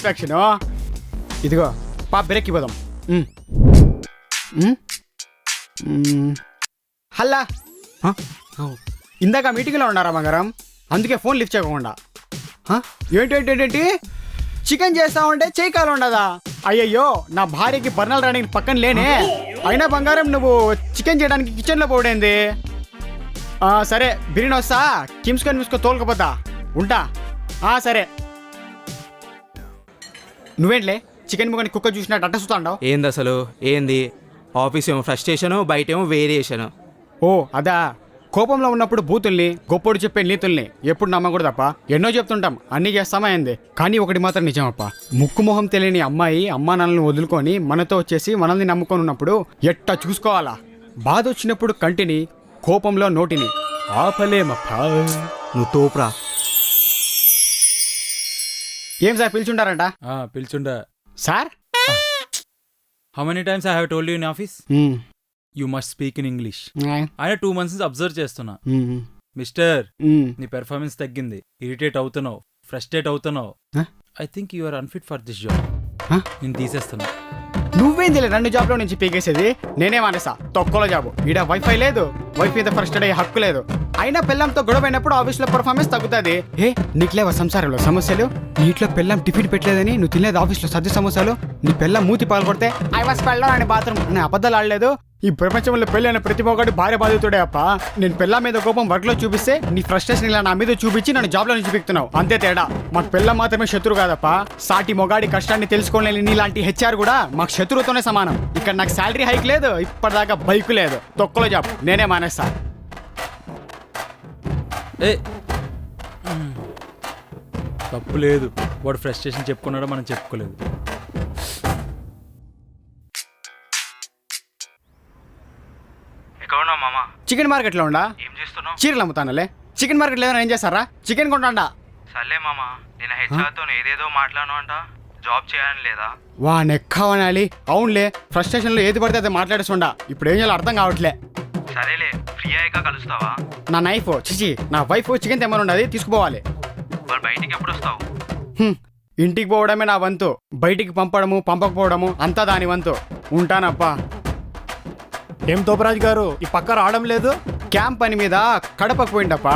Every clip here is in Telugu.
సాటిస్ఫాక్షన్ ఇదిగో పా బ్రేక్ ఇవ్వదాం. ఉమ్. ఉమ్. ఉమ్. హల్లా? ఇందాక మీటింగ్లో ఉన్నారా బంగారం అందుకే ఫోన్ లిఫ్ట్ చేయకుండా. హ? ఏంటి ఏంటి ఏంటి, ఏంటి? చికెన్ చేస్తామంటే చేయి కాలు ఉండదా? అయ్యయ్యో నా భార్యకి బర్నల్ రాయడానికి పక్కన లేనే. అయినా బంగారం నువ్వు చికెన్ చేయడానికి కిచెన్లో పోడేంది? సరే బిర్యానీ వస్తా. కిమ్స్కొని మిస్కో తోలుకపోతా. ఉంటా. సరే. నువ్వేంట్లే? చికెన్ ముక్కని కుక్క చూసినట్టు అట్ట చూస్తాండావు ఏంది అసలు? ఏంది? ఆఫీస్ ఏమో ఫ్రస్ట్రేషను బయట ఏమో వేరియేషను. ఓ అదా. కోపంలో ఉన్నప్పుడు బూతుల్ని గొప్పోడు చెప్పే నీతుల్ని ఎప్పుడు నమ్మకూడదప్ప? ఎన్నో చెప్తుంటాం అన్నీ చేస్తామా ఏంది? కానీ ఒకటి మాత్రం నిజమప్ప. ముక్కు మొహం తెలియని అమ్మాయి అమ్మా నాన్నలను వదులుకొని మనతో వచ్చేసి మనల్ని నమ్ముకొని ఉన్నప్పుడు ఎట్టా చూసుకోవాలా? బాధ వచ్చినప్పుడు కంటిని కోపంలో నోటిని. ఆపలేమప్పా? నువ్వు తోపురా. ఏం సార్ పిలిచుంటారంట? పిలిచుండా sir? How many times I have told you in office. You must speak in English. ఆయన టూ మంత్స్ నుంచి అబ్జర్వ్ చేస్తున్నా. Mister hmm. నీ పెర్ఫార్మెన్స్ తగ్గింది. ఇరిటేట్ అవుతున్నావు. ఫ్రస్ట్రేట్ అవుతున్నావు? I think you are unfit for this job? నేను తీసేస్తున్నా. నువ్వేం తెలియదు రెండు జాబ్లో నుంచి పీకేసేది? నేనే మానేసా? తొక్కలో జాబు ఈడ వైఫై లేదు. వైఫై మీద ఫస్ట్ అయ్యే హక్కు లేదు. అయినా పిల్లంతో గొడవైనప్పుడు అయినప్పుడు ఆఫీస్లో పర్ఫార్మెన్స్ తగ్గుతుంది. ఏ నీకులేవా సంసారంలో సమస్యలు? నీ ఇంట్లో పిల్లం టిఫిన్ పెట్టలేదని నువ్వు తినేది ఆఫీస్లో సర్ది సమస్యలు? నీ పిల్లం మూతి పాల్గొడితే ఐ వాస్ పెళ్ళం అని బాత్రూమ్ నేను అబద్ధాలు ఆడలేదు. ఈ ప్రపంచంలో పెళ్ళైన ప్రతి ఒక్కటి భార్య బాధితుడే అప్ప. నేను పిల్ల మీద కోపం వర్క్లో చూపిస్తే నీ ఫ్రస్ట్రేషన్ ఇలా నా మీద చూపించి నన్ను జాబ్లో నుంచి పిక్తున్నావు. అంతే తేడా. మాకు పిల్ల మాత్రమే శత్రు కాదప్ప. సాటి మొగాడి కష్టాన్ని తెలుసుకోలేని నీలాంటి హెచ్ఆర్ కూడా మాకు శత్రువుతోనే సమానం. ఇక్కడ నాకు శాలరీ హైక్ లేదు ఇప్పటిదాకా బైక్ లేదు. తొక్కలో జాబ్. నేనే మానేస్తా. ఏ. తప్పు లేదు. వాడు ఫ్రస్ట్రేషన్ చెప్పుకున్నాడో మనం చెప్పుకోలేదు. ఎక్కడ ఉన్నావు మామ? చికెన్ మార్కెట్లో ఉండా? ఏం చేస్తున్నావు? చీరలు అమ్ముతానులే. చికెన్ మార్కెట్లో ఏం చేస్తారా? చికెన్ కొంటాండా? సర్లే మామ నేను హెచ్ఆర్తో ఏదేదో మాట్లాడను అంట. జాబ్ చేయాలని లేదా? వా నెక్కవనాలి అవునులే ఫ్రస్ట్రేషన్లో ఏది పడితే అది మాట్లాడేస్తుండా. ఇప్పుడు ఏం చేయాలో అర్థం కావట్లే. సరేలే ఫ్రీ అయ్యాక కలుస్తావా? నా నైఫ్ చిచి నా వైఫ్ చికెన్ తెమ్మని ఉండదు తీసుకుపోవాలి. మరి బయటికి ఎప్పుడు వస్తావు హ్మ్. ఇంటికి పోవడమే నా వంతు. బయటికి పంపడము పంపకపోవడము అంతా దాని వంతు. ఉంటానప్పా ఏం తోపరాజు గారు ఈ పక్క రావడం లేదు? క్యాంప్ పని మీద కడపకు పోయిండప్పా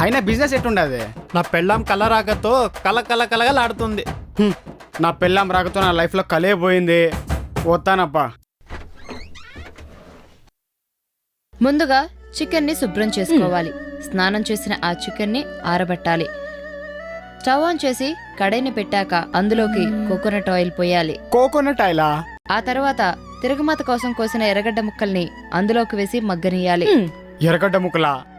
అయినా బిజినెస్ ఎట్టుండదు? నా పెళ్ళాం కలరాకతో కల కల కలగలాడుతుంది హ్మ్. నా పెళ్ళాం రాకతో నా లైఫ్లో కలే పోయింది. వస్తానప్పా ముందుగా చికెన్ని శుభ్రం చేసుకోవాలి. స్నానం చేసిన ఆ చికెన్ని ఆరబెట్టాలి. స్టవ్ ఆన్ చేసి కడాయిని పెట్టాక అందులోకి కోకోనట్ ఆయిల్ పోయాలి. కోకోనట్ ఆయిలా? ఆ తర్వాత తిరగమాత కోసం కోసిన ఎర్రగడ్డ ముక్కల్ని అందులోకి వేసి మగ్గనియాలి ఎర్రగడ్డ ముక్కలా?